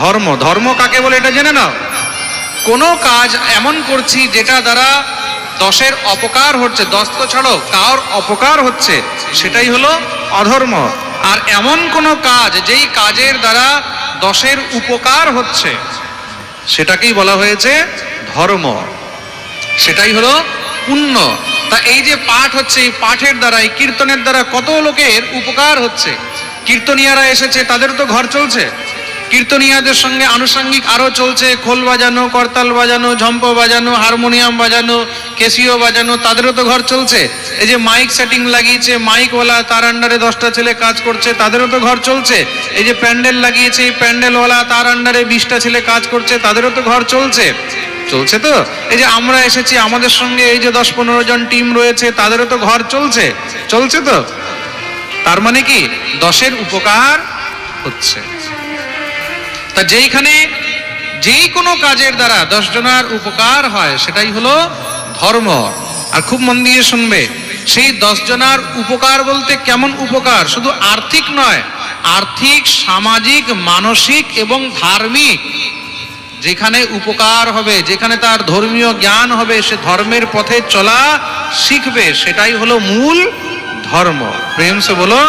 ধর্ম ধর্ম কাকে বলে এটা জেনে নাও। কোনো কাজ এমন করছি যেটা দ্বারা দশের অপকার হচ্ছে, দশ তো ছাড়ো কার অপকার হচ্ছে, সেটাই হলো অধর্ম। আর এমন কোনো কাজ যেই কাজের দ্বারা দশের উপকার হচ্ছে, সেটাকেই বলা হয়েছে ধর্ম। সেটাই হলো পুণ্য। তা এই যে পাঠ হচ্ছে, এই পাঠের দ্বারা, এই কীর্তনের দ্বারা কত লোকের উপকার হচ্ছে? কীর্তনিয়ারা এসেছে, তাদের তো ঘর চলছে। কীর্তনিয়াদের সঙ্গে আনুষঙ্গিক আরও চলছে। খোল বাজানো, করতাল বাজানো, ঝম্প বাজানো, হারমোনিয়াম বাজানো, কেসিও বাজানো, তাদেরও তো ঘর চলছে। এই যে মাইক সেটিং লাগিয়েছে, মাইকওয়ালা, তার আন্ডারে দশটা ছেলে কাজ করছে, তাদেরও তো ঘর চলছে। এই যে প্যান্ডেল লাগিয়েছে, এই প্যান্ডেলওয়ালা, তার আন্ডারে বিশটা ছেলে কাজ করছে, তাদেরও তো ঘর চলছে। চলছে তো? এই যে আমরা এসেছি, আমাদের সঙ্গে এই যে দশ পনেরো জন টিম রয়েছে, তাদেরও তো ঘর চলছে। চলছে তো? তার মানে কি? দশের উপকার হচ্ছে। তা যেইখানে যেই কোনো কাজের দ্বারা দশ জনার উপকার হয়, সেটাই হলো ধর্ম। আর খুব মন দিয়ে শুনবে, সেই দশ জনার উপকার বলতে কেমন উপকার? শুধু আর্থিক নয়, আর্থিক, সামাজিক, মানসিক এবং ধার্মিক। যেখানে উপকার হবে, যেখানে তার ধর্মীয় জ্ঞান হবে, সে ধর্মের পথে চলা শিখবে, সেটাই হলো মূল ধর্ম। প্রেম সে বলো